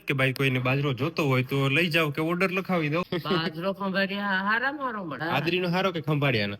કે ભાઈ કોઈને બાજરો જોતો હોય તો લઈ જાવ કે ઓર્ડર લખાવી દો બાજરો ખંભાળિયા હારા મારો મળે. આદરીનો હારો કે ખંભાળિયાનો?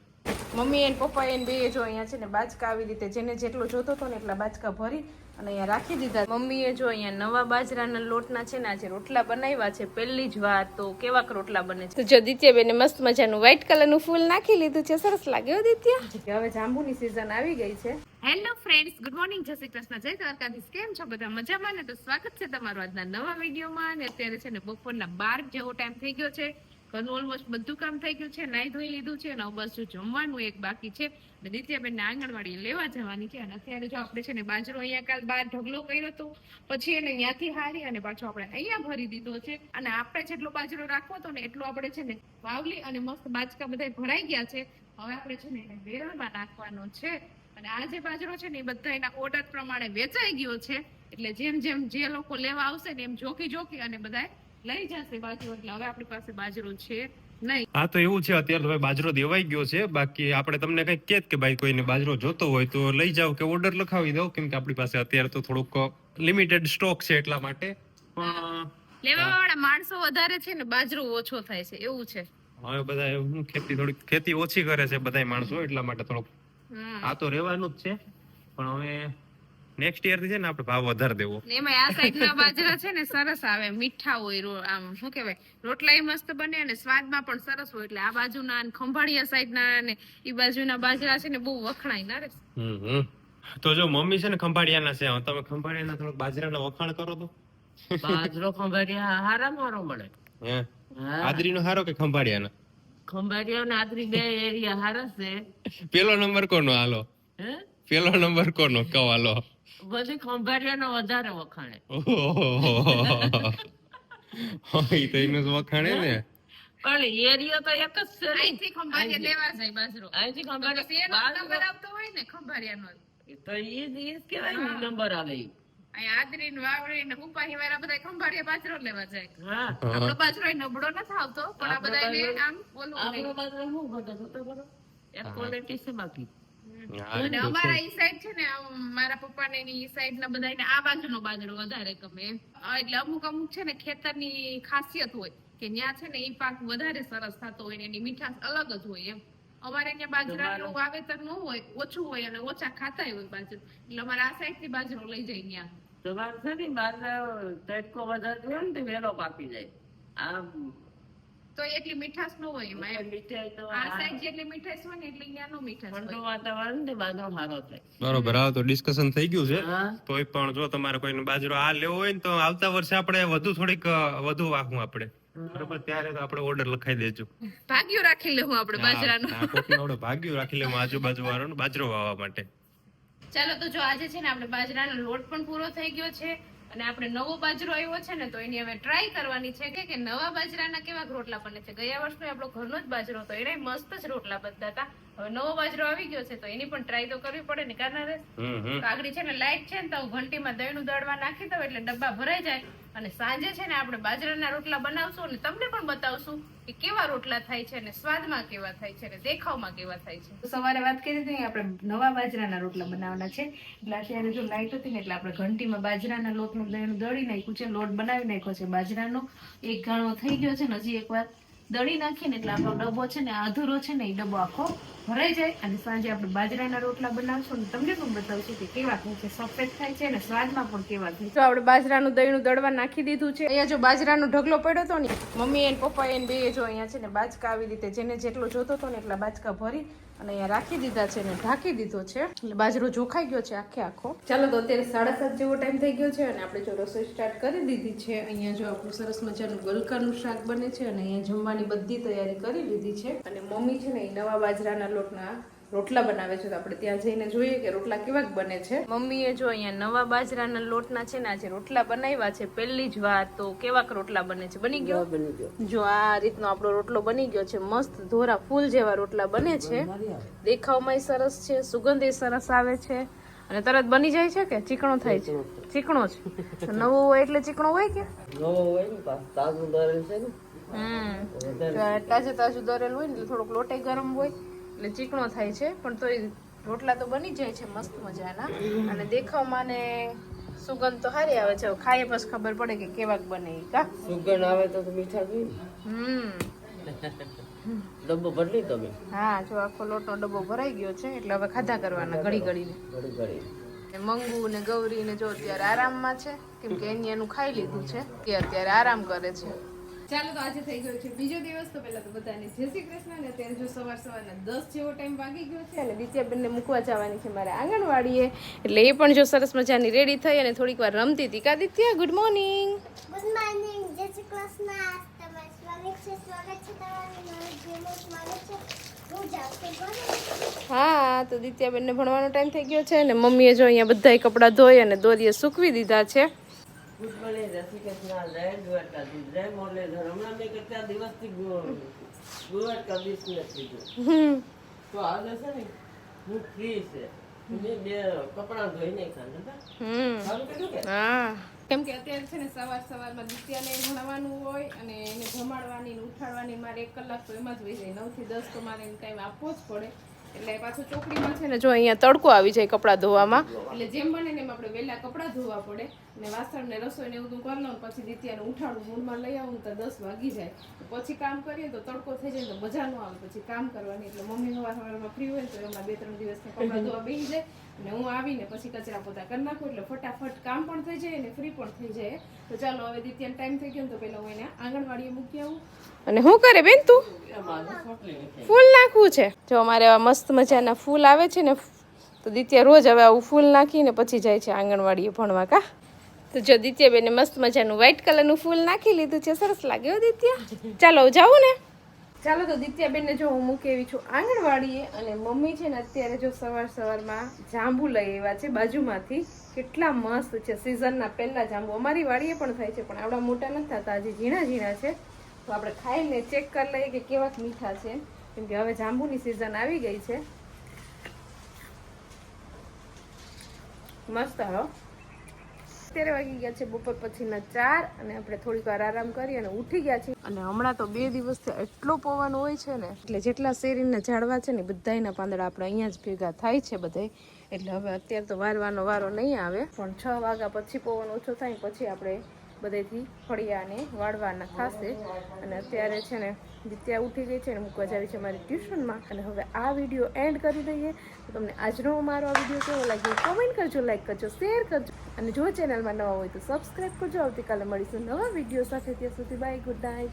મમ્મી એન પપ્પા એન બે જો અહીંયા છે ને બાજકા આવી રીતે જેને જેટલો જોતો હતો ને એટલા બાજકા ભરી અને અહીંયા રાખી દીધા. મમ્મીએ જો અહીંયા નવા બાજરાના લોટના છે ને આજે રોટલા બનાવ્યા છે પહેલી જ વાર તો કેવાક રોટલા બને છે? તો જો દિત્યાબેને મસ્ત મજાનું વ્હાઈટ કલરનું ફૂલ નાખી લીધું છે સરસ લાગ્યો દિત્યા. હવે જાંબુની સિઝન આવી ગઈ છે. હેલો ફ્રેન્ડ્સ ગુડ મોર્નિંગ જય શ્રી કૃષ્ણ જય દ્વારકાધીશ. કેમ છો બધા મજામાં ને? તો સ્વાગત છે તમારું આજના નવા વિડીયોમાં. અને અત્યારે છે ને બપોરના બાર જેવો ટાઈમ થઈ ગયો છે. ઘરનું ઓલમોસ્ટ બધું કામ થઈ ગયું છે, નાઈ ધોઈ લીધું છે અને બસ જમવાનું એક બાકી છે. અને દિત્યાબેન ને આંગણવાડી લેવા જવાની છે અને અત્યારે જો આપણે છે ને બાજરો અહીંયા કાલ બાર ઢગલો કર્યો હતો પછી એને અહીંયાથી હારી અને પાછો આપણે અહીંયા ભરી દીધો છે. અને આપણે જેટલો બાજરો રાખવો હતો ને એટલો આપણે છે ને વાવલી અને મસ્ત બાજકા બધા ભરાઈ ગયા છે. હવે આપણે છે ને એને વેરણમાં નાખવાનો છે. અને આ જે બાજરો છે ને એ બધા એના ઓર્ડર પ્રમાણે વેચાઈ ગયો છે. એટલે જેમ જેમ જે લોકો લેવા આવશે ને એમ જોકી જોકી અને બધા લઈ જશે બાજરો એટલે હવે આપણી પાસે બાજરો છે નહીં. હા તો એવું છે અત્યારે તો ભાઈ બાજરો દેવાઈ ગયો છે. બાકી આપણે તમને કઈ કેત કે ભાઈ કોઈને બાજરો જોતો હોય તો લઈ જાઓ કે ઓર્ડર લખાવી દો કેમ કે આપણી પાસે અત્યારે તો થોડુંક લિમિટેડ સ્ટોક છે એટલા માટે. પણ લેવા વાળા માણસો વધારે છે ને બાજરો ઓછો થાય છે એવું છે. હવે બધા હું ખેતી થોડીક ખેતી ઓછી કરે છે બધા માણસો એટલા માટે થોડુંક. આ તો રહેવાનું જ છે. પણ હવે નેક્સ્ટ યરથી છે ને આપણે ભાવ વધારે દેવો. ને એમાં આ સાઈડ ના બાજરા છે ને સરસ આવે મીઠા હોય આમ શું કહેવાય રોટલા મસ્ત બને અને સ્વાદમાં પણ સરસ હોય એટલે આ બાજુના અને ખંભાળિયા સાઈડ ના અને ઈ બાજુના બાજરા છે ને બહુ વખણાય ના રે. હમ. તો જો મમ્મી છે ને ખંભાળિયાના છે તમે ખંભાળિયાના થોડુંક બાજરાના વખાણ કરો તો. બાજરો ખંભાળિયા હારા મારો મળે. હે? નો આદરીનો હારો કે ખંભાળિયાનો? ખંભાળિયા ને આદરી બે એરિયા હારા છે. પેલો નંબર કોનો હાલો? હે? પેલો નંબર કોનો? કવાલો હાલો. બધી ખંભાળિયા વધારે વખાણે. હોય તો એનું વખાણે ને. પણ એરિયો તો એક જ છે. અહીંથી ખંભાળિયા લેવા જાય બાજરો. અહીંથી ખંભાળિયા નંબર આવતો હોય ને ખંભાળિયાનો તો ઈ જ- ઈ જ કહેવાય ને નંબર આવે ઈ. આદરી ને વાવડી ને ઉપાહી વાળા બધા ખંભાળિયા બાજરો લેવા જાય. હા. આપણો બાજરો નબળો નથી આવતો પણ આ બધા આમ બોલવું આપણો બાજરો શું ઘટે છે તો ખરો? એક ક્વોલિટી છે બાકી. અને અમારા ઈ સાઈડ છે ને મારા પપ્પા ને ઈ સાઈડ ના બધાને આ બાજુનો બાજરો વધારે ગમે. એટલે અમુક અમુક છે ને ખેતરની ખાસિયત હોય કે ન્યા છે ને ઈ પાક વધારે સરસ થતો હોય ને એની મીઠાશ અલગ જ હોય એમ. અમારે ત્યાં બાજરાનું વાવેતર ન હોય ઓછું હોય અને ઓછા ખાતાય હોય બાજરો. એટલે અમારે આ સાઈડથી બાજરો લઈ જાય ત્યાં તમારે છે ને બહાર તડકો વધારે હોય ને તો વેલો પાકી જાય. આમ તો એટલી મીઠાશ ન હોય એમાં આ સાઈડ જેટલી મીઠાશ હોય ને એટલી ન્યા નો મીઠાશ ઠંડુ વાતાવરણ ને બાજરો સારો થાય. બરોબર હા તો ડિસ્કશન થઈ ગયું છે. તોય પણ જો તમારે કોઈનો બાજરો આ લેવો હોય ને તો આવતા વર્ષે આપણે વધુ થોડીક વધુ વાહું આપણે. બરોબર ત્યારે તો આપણે ઓર્ડર લખાઈ દેજો. ભાગ્યું રાખી લેવું આપણે બાજરાનું. આપણે ભાગ્યું રાખી લેવું આજુબાજુ વાળાનો બાજરો વાવવા માટે. ચાલો તો જો આજે છે ને આપણે બાજરાનો લોટ પણ પૂરો થઈ ગયો છે. અને આપણે નવો બાજરો આવ્યો છે ને, તો એની હવે ટ્રાય કરવાની છે કે નવા બાજરાના કેવા રોટલા બને છે? ગયા વર્ષનો આપણો ઘરનો જ બાજરો હતો એને મસ્ત જ રોટલા બનતા હતા. હવે નવો બાજરો આવી ગયો છે તો એની પણ ટ્રાય તો કરવી પડે ને કારણ આગળ છે ને લાઈટ છે ને તો ઘંટીમાં દહીંનું દળવા નાખી દઉં એટલે ડબ્બા ભરાઈ જાય. અને સાંજે છે ને આપણે બાજરાના રોટલા બનાવશું અને તમને પણ બતાવશું કે કેવા રોટલા થાય છે અને સ્વાદમાં કેવા થાય છે અને દેખાવમાં કેવા થાય છે. સવારે વાત કરી હતી આપણે નવા બાજરાના રોટલા બનાવવાના છે. એટલે અત્યારે જો લાઈટ હતી ને એટલે આપણે ઘંટીમાં બાજરાના લોટનું દહીંનું દળી નાખ્યું છે લોટ બનાવી નાખ્યો છે બાજરાનો. એક ગાણો થઈ ગયો છે ને હજી એકવાર. દળી નાખીને, એટલે આપણો ડબ્બો છે ને, અધૂરો છે ને, એ ડબ્બો આખો ભરાઈ જાય અને સાંજે આપણે બાજરાના રોટલા બનાવશું ને તમને પણ બતાવશું કે કેવા થાય છે, સફેદ થાય છે અને સ્વાદમાં પણ કેવા થાય તો આપણે બાજરાનું દહીંનું દળવા નાખી દીધું છે. અહીંયા જો બાજરાનો ઢગલો પડ્યો હતો ને, મમ્મી એને પપ્પા એને બે જો અહીંયા છે ને, બાજકા આવી રીતે જેને જેટલો જોતો હતો ને, એટલા બાજકા ભરી અને અહીંયા રાખી દીધા છે ને ઢાંકી દીધો છે. એટલે બાજરો જોખાઈ ગયો છે આખે આખો. ચાલો તો અત્યારે સાડા સાત જેવો ટાઈમ થઈ ગયો છે અને આપણે જો રસોઈ સ્ટાર્ટ કરી દીધી છે, અહીંયા જો આપણું સરસ મજાનું ગલકાનું શાક બને છે અને અહીંયા જમવાની બધી તૈયારી કરી લીધી છે. અને મમ્મી છે ને એ નવા બાજરાના લોટના રોટલા બનાવે છે તો આપણે ત્યાં જઈને જોઈએ કે રોટલા કેવા બને છે. મમ્મીએ જો અહીંયા નવા બાજરાના લોટના છે ને આજે રોટલા બનાવ્યા છે પહેલી જ વાર તો કેવાક રોટલા બને છે. બની ગયો? બની ગયો. જો આ રીતનો આપણો રોટલો બની ગયો છે મસ્ત ધોરા ફૂલ જેવા રોટલા બને છે. દેખાવમાં સરસ છે સુગંધ એ સરસ આવે છે. અને તરત બની જાય છે કે ચીકણો થાય છે? ચીકણો છે. નવો હોય એટલે ચીકણો હોય કે? નવો હોય ને તાજું દરેલ છે ને. હમ. તાજું તાજું દરેલ હોય ને એટલે થોડોક લોટે ગરમ હોય. એટલે ચીકણો થાય છે પણ તોય રોટલા તો બની જાય છે મસ્ત મજાના. અને દેખાવમાં ને સુગંધ તો સારી આવે છે. ખાઈએ પછી ખબર પડે કે કેવાક બને કા. સુગંધ આવે તો મીઠા જોઈ હમ. ડબ્બો ભરલી તમે. હા જો આખો લોટનો ડબ્બો ભરાઈ ગયો છે એટલે હવે ખાધા કરવાના ઘડી ઘડીને. ઘડી ઘડી મંગુ ને ગૌરી ને જો અત્યારે આરામમાં છે કેમ કે એની એનું ખાઈ લીધું છે કે અત્યારે આરામ કરે છે. ચાલો તો આજે થઈ ગયો છે બીજો દિવસ તો પહેલા તો બધાને જય શ્રી કૃષ્ણ અને અત્યારે જો સવાર સવારના દસ જેવો ટાઈમ વાગી ગયો છે અને દિત્યાબેનને મૂકવા જવાની છે મારે આંગણવાડીએ. એટલે એ પણ જો સરસ મજાની રેડી થઈ અને થોડીક વાર રમતી હતી. કા Ditya good morning good morning Jai Shri Krishna. હા તો દિત્યાબેનને ભણવાનો ટાઈમ થઈ ગયો છે અને મમ્મીએ જો અહીંયા બધાય કપડાં ધોઈ અને દોરીએ સૂકવી દીધા છે. ગુડ મોર્નિંગ કૃષ્ણ જય દ્વારકાધીશ. જય મુરલીધર. હમણાં મેં કેટલા દિવસથી દ્વારકાધીશ નથી કીધું. તો આજે છે ને હું ફ્રી છે. મેં બે કપડાં ધોઈ નાખ્યા સારું કર્યું કે? હા. કેમ કે અત્યારે છે ને સવાર સવારમાં દિત્યાને ભણાવવાનું હોય અને એને જમાડવાની ઉઠાડવાની મારે એક કલાક તો એમાં જ વહી જાય. નવથી દસ તો મારે એને ટાઈમ આપવો જ પડે. એટલે પાછું ચોકડીમાં છે ને જો અહીંયા તડકો આવી જાય કપડાં ધોવામાં. એટલે જેમ બને ને એમ આપણે વહેલા કપડાં ધોવા પડે. અને વાસણ ને રસોઈ ને એવું બધું કરી લઉં પછી દિત્યાને ઉઠાડું મૂળમાં લઈ આવું તો દસ વાગી જાય. પછી કામ કરીએ તો તડકો થઈ જાય તો મજા ન આવે. પછી કામ કરવાની એટલે મમ્મી સવાર સવારમાં ફ્રી હોય ને તો એમાં બે ત્રણ દિવસ કપડાં ધોવા બેસી જાય અને હું આવીને પછી કચરા પોતા કરી નાખું એટલે ફટાફટ કામ પણ થઈ જાય અને ફ્રી પણ થઈ જાય. તો ચાલો હવે દિત્યાનો ટાઈમ થઈ ગયો તો પહેલા હું એને આંગણવાડીએ મૂકી આવું. અને શું કરે બેન તું? ફૂલ નાખવું છે. જો અમારે આવા મસ્ત મજાના ફૂલ આવે છે ને તો દિત્યા રોજ હવે આવું ફૂલ નાખીને પછી જાય છે આંગણવાડીએ ભણવા કા? તો જો દિત્યાબેને મસ્ત મજાનું વ્હાઈટ કલરનું ફૂલ નાખી લીધું છે, સરસ લાગે હો દિત્યા. ચાલો જાવું ને. ચાલો તો દિત્યાબેનને જો હું મૂકી આવી છું આંગણવાડીએ અને મમ્મી છે ને અત્યારે જો સવાર સવારમાં જાંબુ લઈ આવ્યા છે બાજુમાંથી. કેટલા મસ્ત છે સિઝનના પહેલાં જાંબુ. અમારી વાડીએ પણ થાય છે, પણ આવડા મોટા નથી થતા, હજી ઝીણા ઝીણા છે. તો આપણે ખાઈને ચેક કરી લઈએ કે કેવા મીઠા છે. કેમ કે હવે જાંબુની સિઝન આવી ગઈ છે. મસ્ત, હો. અત્યારે વાગી ગયા છે બપોર પછીના ચાર અને આપણે થોડીક વાર આરામ કરી અને ઉઠી ગયા છીએ. અને હમણાં તો બે દિવસથી એટલો પવન હોય છે ને, એટલે જેટલા શેરીના ઝાડવા છે ને બધાયના પાંદડા આપણે અહીંયા જ ભેગા થાય છે બધાય એટલે હવે અત્યારે તો વારવાનો વારો નહીં આવે. પણ છ વાગ્યા પછી પવન ઓછો થાય પછી આપણે બધેથી ફળિયાને વાળવાના થશે. અને અત્યારે છે ને દિત્યા ઉઠી ગઈ છે અને મૂકવા જાવી છે મારી ટ્યુશનમાં. અને હવે આ વીડિયો એન્ડ કરી દઈએ. તો તમને આજનો મારો આ વીડિયો કેવો લાગ્યો કોમેન્ટ કરજો, લાઈક કરજો, શેર કરજો. અને જો ચેનલમાં નવા હોય તો સબસ્ક્રાઈબ કરજો. આવતીકાલે મળીશું નવા વીડિયો સાથે. ત્યાં સુધી બાય, ગુડ નાઇટ.